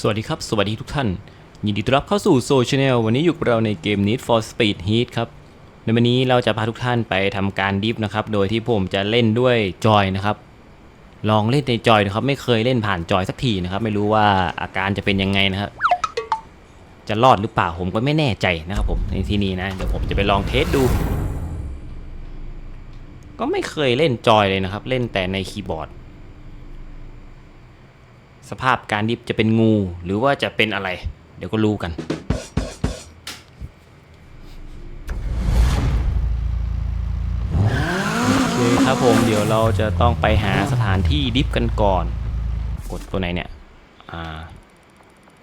สวัสดีครับ สวัสดีทุกท่าน ยินดีต้อนรับเข้าสู่โซเชแนลวันนี้อยู่กับเราในเกม Need for Speed Heat ครับ ในวันนี้เราจะพาทุกท่านไปทำการดิฟนะครับ โดยที่ผมจะเล่นด้วยจอยนะครับ ลองเล่นในจอยนะครับ ไม่เคยเล่นผ่านจอยสักทีนะครับ ไม่รู้ว่าอาการจะเป็นยังไงนะครับ จะรอดหรือเปล่าผมก็ไม่แน่ใจนะครับผมในที่นี้นะ เดี๋ยวผมจะไปลองเทสดู ก็ไม่เคยเล่นจอยเลยนะครับ เล่นแต่ในคีย์บอร์ด สภาพการดิฟจะเป็นงูหรือว่าจะเป็นอะไร เดี๋ยวก็รู้กัน โอเคครับผมเดี๋ยวเราจะต้องไปหาสถานที่ดิฟกันก่อน กดตัวไหนเนี่ย อ่า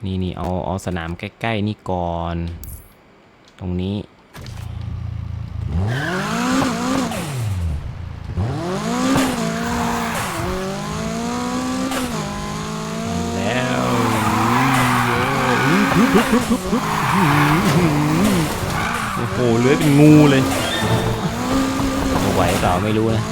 นี่นี่เอาเอาสนามใกล้ ๆ นี่ก่อน ตรงนี้ แล้ว โอ้โหเลื้อยเป็นงูเลยไหวเปล่าไม่รู้นะ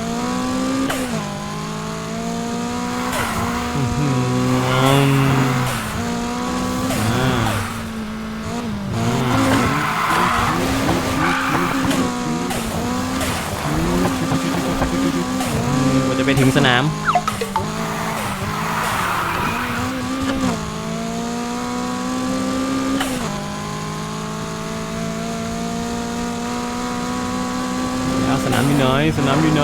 จะไปถึงสนาม แล้วสนามอยู่ไหน สนามอยู่ไหน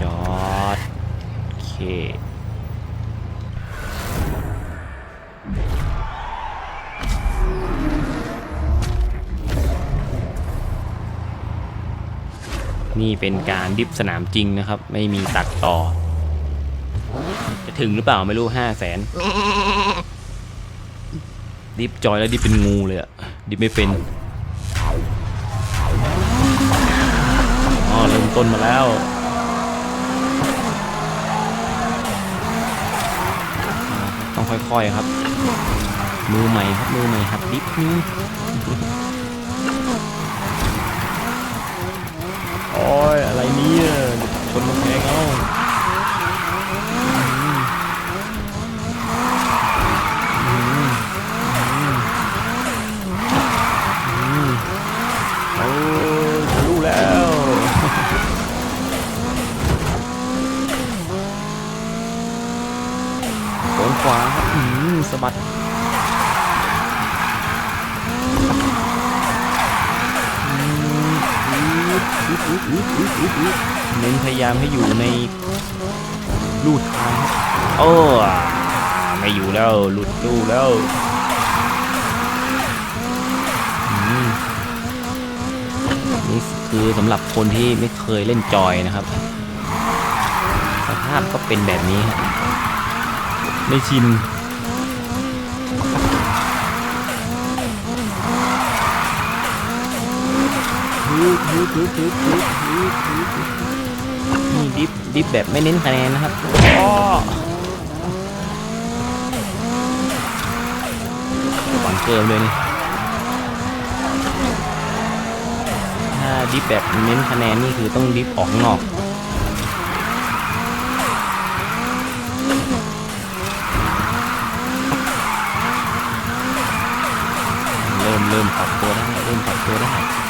จอดโอเคนี่เป็นการดิฟสนามจริงนะครับ ไม่มีตัดต่อ จะถึงหรือเปล่าไม่รู้ห้าแสนดิฟจอยแล้วดิฟเป็นงูเลยอะดิฟไม่เป็นอ๋อเริ่มต้นมาแล้วต้องค่อยๆครับ มือใหม่ครับมือใหม่ครับดิฟนี้โอ้ยอะไรเนี่ยชนกำแพงเอา ขวาครับอืมสะบัดเน้นพยายามให้อยู่ในลู่ทางโอ้ไม่อยู่แล้วหลุดลู่แล้วอืมนี่คือสำหรับคนที่ไม่เคยเล่นจอยนะครับ สภาพก็เป็นแบบนี้ครับ ไม่ชินนี่ดิฟดิฟแบบไม่เน้นคะแนนนะครับอ้อฝังเกิมเลยนี่ถ้าดิฟแบบเน้นคะแนนนี่คือต้องดิฟออกข้างนอก รับตัวได้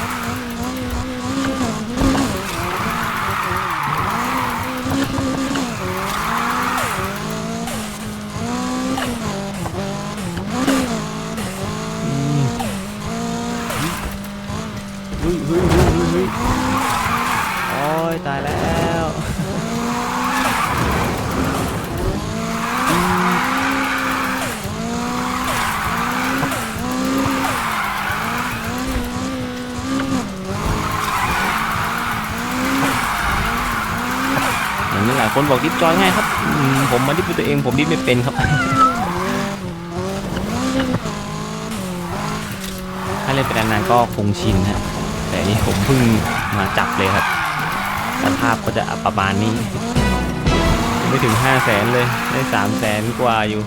คนบอกดิฟจอยง่ายครับ ผมมาดิฟด้วยตัวเองผมดิฟไม่เป็นครับถ้าเล่นไปนานๆก็คงชินฮะแต่นนี่ผมเพิ่งมาจับเลยครับสภาพก็จะประมาณนี้ ไม่ถึง5 0 0แสนเลยได้3 0 0แสนกว่าอยู่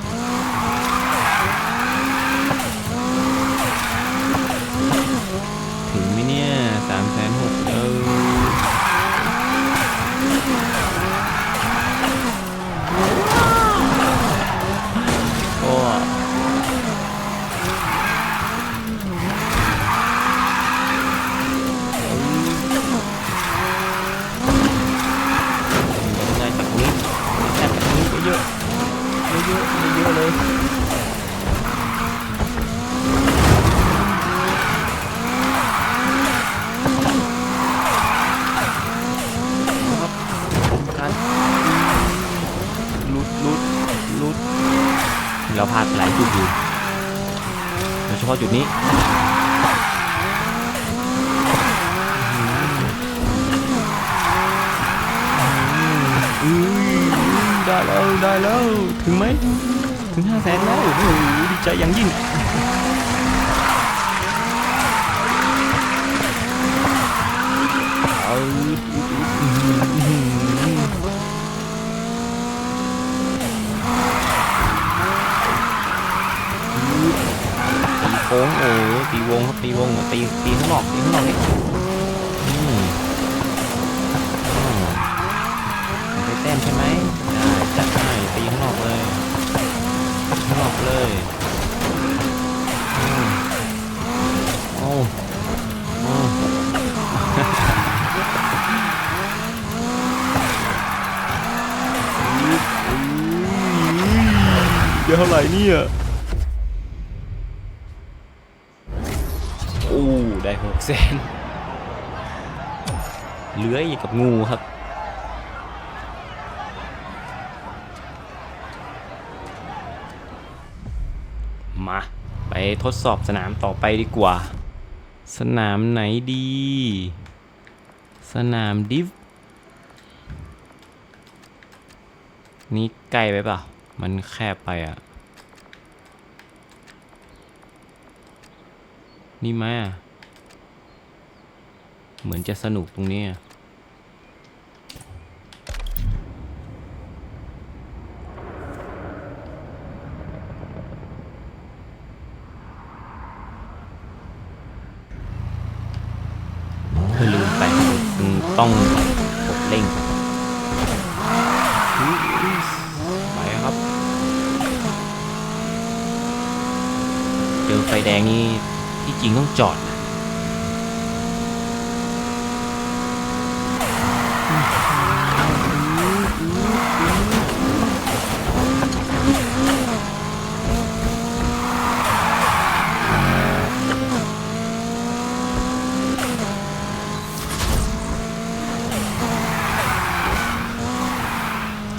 โค้งโอ้ตีวงครับตีวงตีตีข้างนอกตีข้างนอกนี่ได้แต้มใช่ไหมได้จัดให้ตีข้างนอกเลยข้างนอกเลยโอ้ เดี๋ยวเท่าไหร่เนี่ยโอ้ได้หกแสนเหลืออีกกับงูครับมาไปทดสอบสนามต่อไปดีกว่า สนามไหนดี สนามดิฟ นี่ใกลไปเปล่า มันแคบไปอะ นี่ไหมอะเหมือนจะสนุกตรงนี้เธอลืมไปต้องกดเร่ง ไปครับ เจอไฟแดงนี่ที่จริงต้องจอดนะ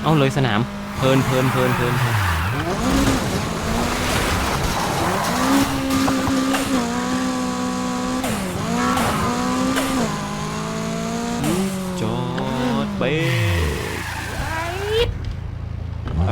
เอาเลยสนามเพลินเพลินเพลินเพลินเพลินจอดเบรกถอยห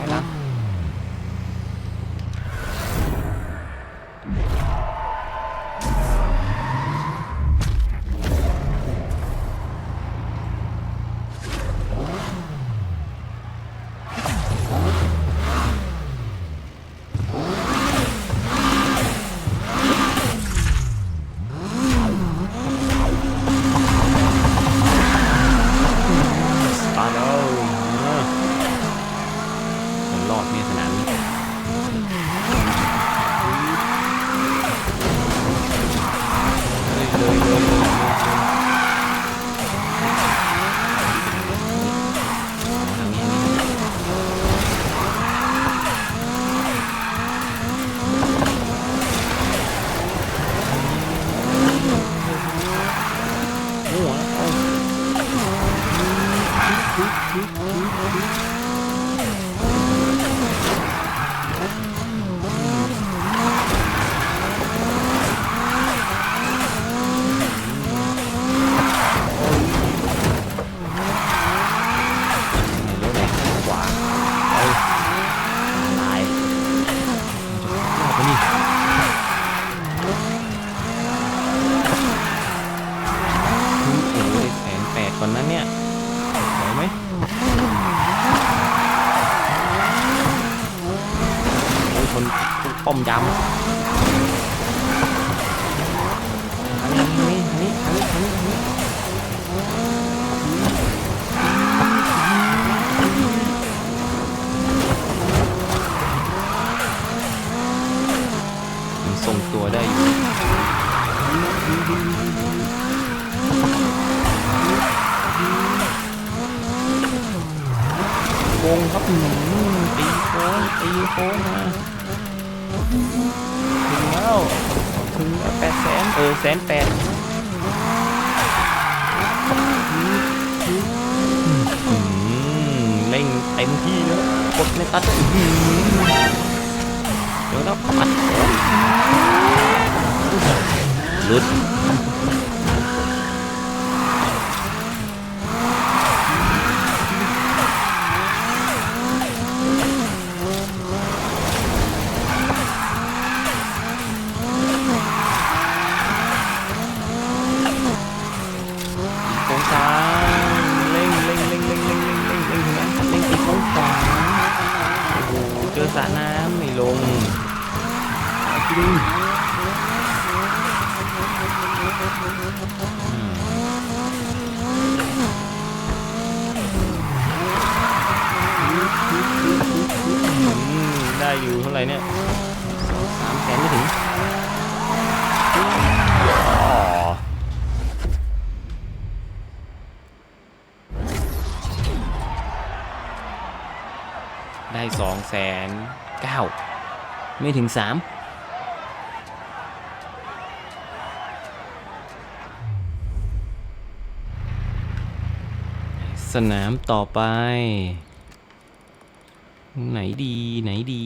ป้มยามอันนี้อันนี้อันนี้อันนี้อันนี้ยังตัวได้อยู่วงครับตีโค้งตีโค้งมา ถึงแล้วถึงแปดแสนเออแสนแปดเร่งเต็มที่เล้วกดในตัดเดี๋ยวเราปัดลุด งจริงได้อยู่เท่าไหร่เนี่ยสามแสนไม่ถึงได้สองแสนเก้า ไม่ถึงสามสนามต่อไป ไหนดีไหนดี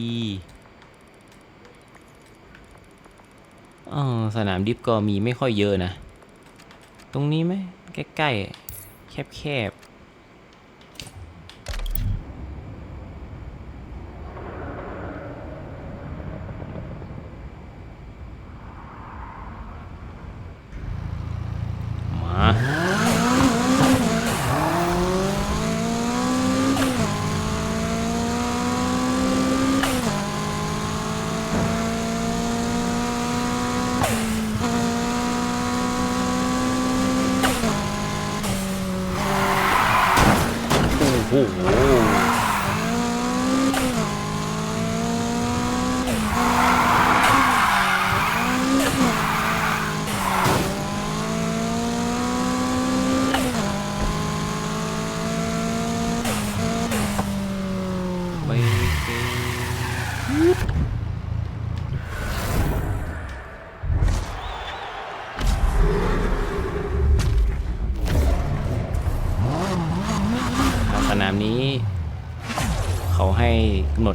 อ๋อสนามดิฟก็มีไม่ค่อยเยอะนะ ตรงนี้ไหมใกล้ๆ แคบๆ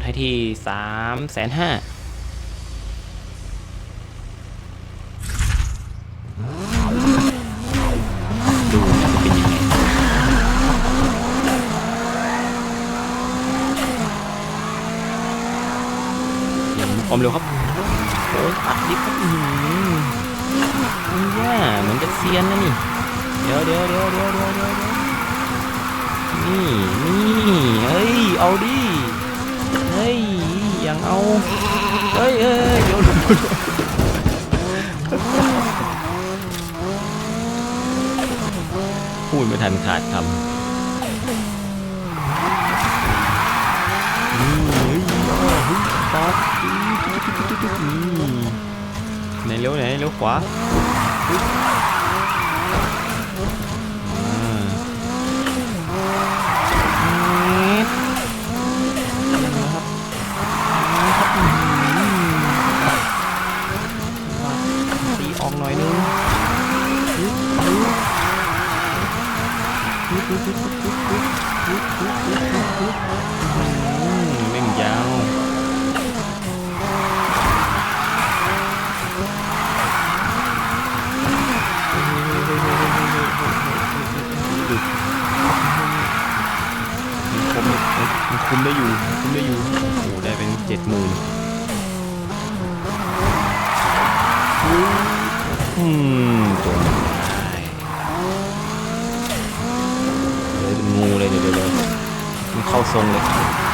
ดให้ที่สามแสนห้าดูมันจะเป็นยังไงเห็นความเร็วครับโอ้ยอัดดิครับอือหือมันย่าเหมือนจะเซียนนะนี่ เดี๋ยวเดี๋ยวเดี๋ยวเดี๋ยวเดี๋ยวเดี๋ยวนี่นี่เฮ้ย เอาดิ ฮ้ยอย่างเอา เฮ้ยเฮ้ยเยวพูดไม่ทันขาดคำป๊อปไหนเร็วไหนเร็วขวา ม่งยาวคุมคุมได้อยู่คุมได้อยู่โอ้ได้เป็นเจ็ดหมื่นอืมตั sonraki.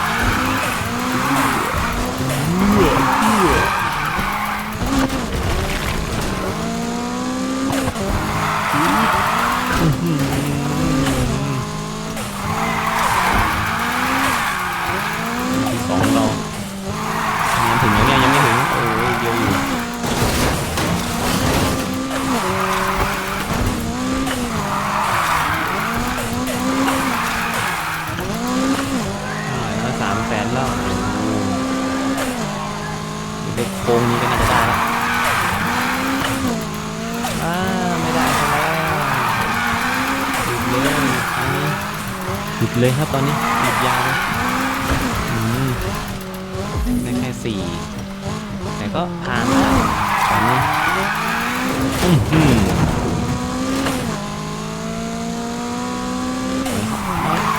แต่ก็ผ่านมา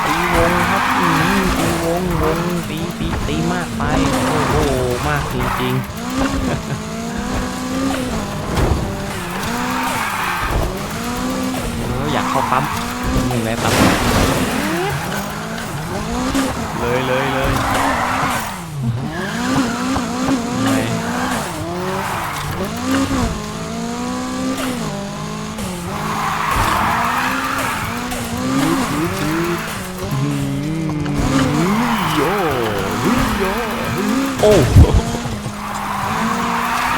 ตีวงครับตีวงวงตีตีตีมากไป โอ้โห มากจริงจริงอยากเข้าปั๊มมีไหมปั๊ม เลยเลยเลย อ้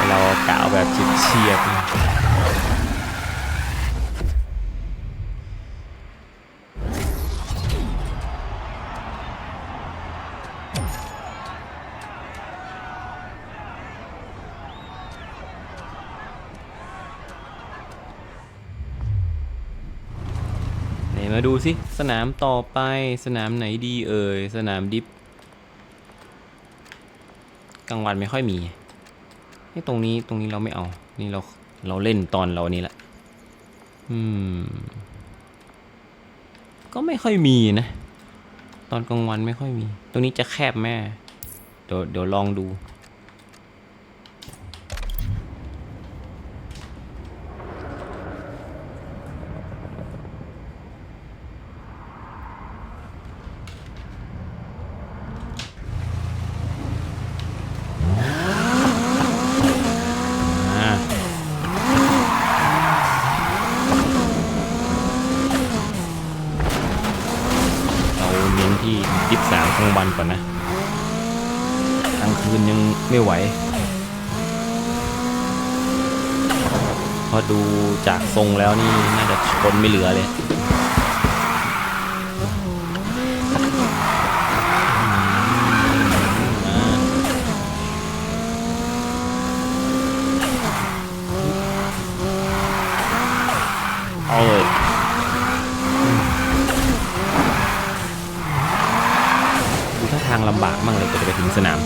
เรากล่าวแบบเฉียบๆนะไหนมาดูสิ สนามต่อไปสนามไหนดีเอ่ย สนามดิฟ กลางวันไม่ค่อยมีไอ้ตรงนี้ตรงนี้เราไม่เอา นี่เราเราเล่นตอนเรานี้แหละ อืม ก็ไม่ค่อยมีนะ ตอนกลางวันไม่ค่อยมี ตรงนี้จะแคบแม่ เดี๋ยวเดี๋ยวลองดู อ่าเราเน้นที่ยิบสามกลางวันก่อนนะกลางคืนยังไม่ไหวเพอดู จากทรงแล้วนี่น่าจะชนไม่เหลือเลยอืมอ่าเอาเลยดูท่าทางลำบากมากเลยกว่าจะไปถึงสนาม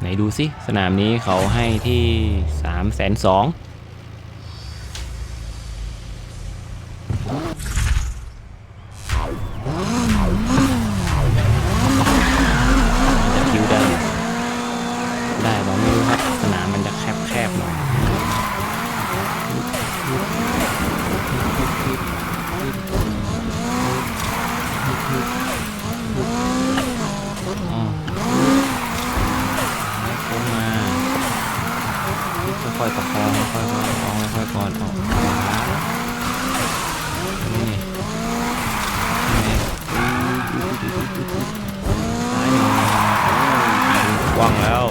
ไหนดูสิสนามนี้เขาให้ที่ 3 2 0 0 0 ว้างแล้ว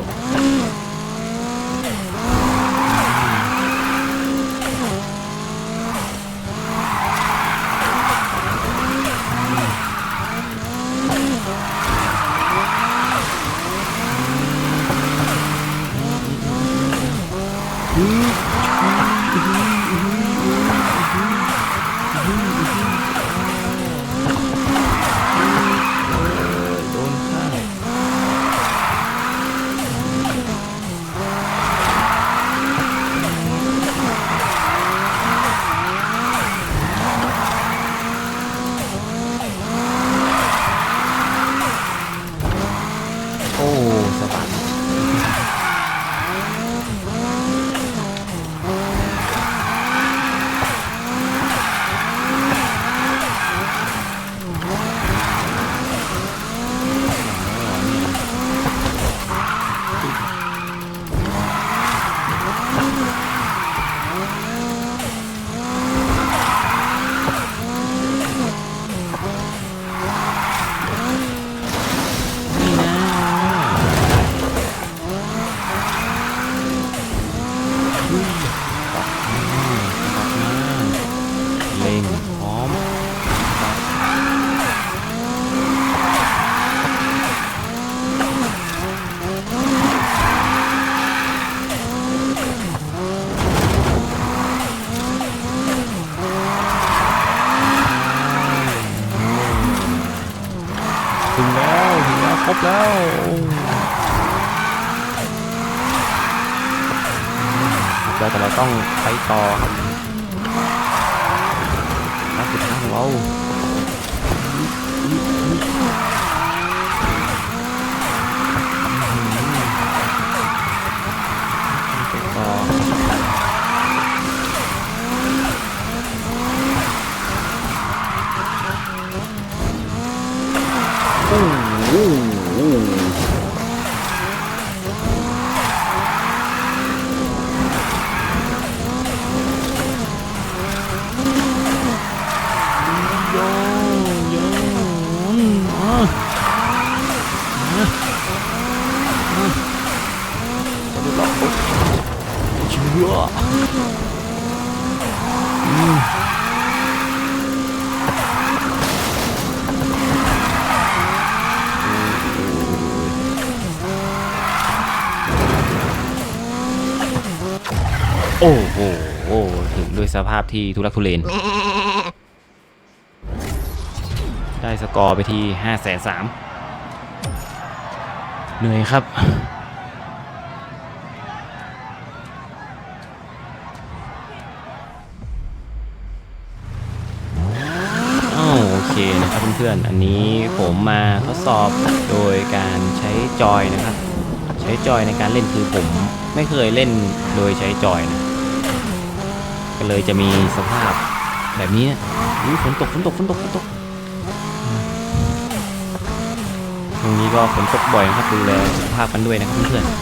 แล้วแล้วแต่เราต้องไปต่อครับนักสุดท้ายของเราไปต่อโยโยอะอะอะจะดูห รอ โอ้โหถึงด้วยสภาพที่ทุลักทุเลน ได้สกอร์ไปที่ห้าแสนสามเหนื่อยครับโอเคนะครับเพื่อนๆ อันนี้ผมมาทดสอบโดยการใช้จอยนะครับ ช้จอยในการเล่นคือผมไม่เคยเล่นโดยใช้จอยนะก็เลยจะมีสภาพแบบนี้อุ๊ยฝนตกฝนตกฝนตกฝนตกตรงนี้ก็ฝนตกบ่อยนะครับดูแลสุขภาพกันด้วยนะครับเพื่อนๆ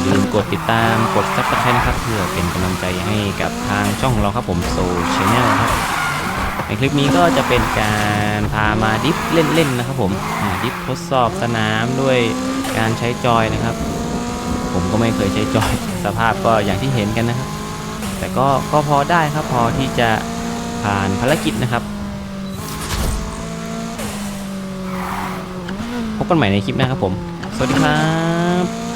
อย่าลืมกดติดตามกดซับสไครต์นะครับ เพื่อเป็นกำลังใจให้กับทางช่องของเราครับผมโซเชแนลครับในคลิปนี้ก็จะเป็นการพามาดิฟเล่นๆนะครับผม ดิฟทดสอบสนามด้วยการใช้จอยนะครับ ผมก็ไม่เคยใช้จอยสภาพก็อย่างที่เห็นกันนะครับ แต่ก็ก็พอได้ครับพอที่จะผ่านภารกิจนะครับ พบกันใหม่ในคลิปหน้าครับผม สวัสดีครับ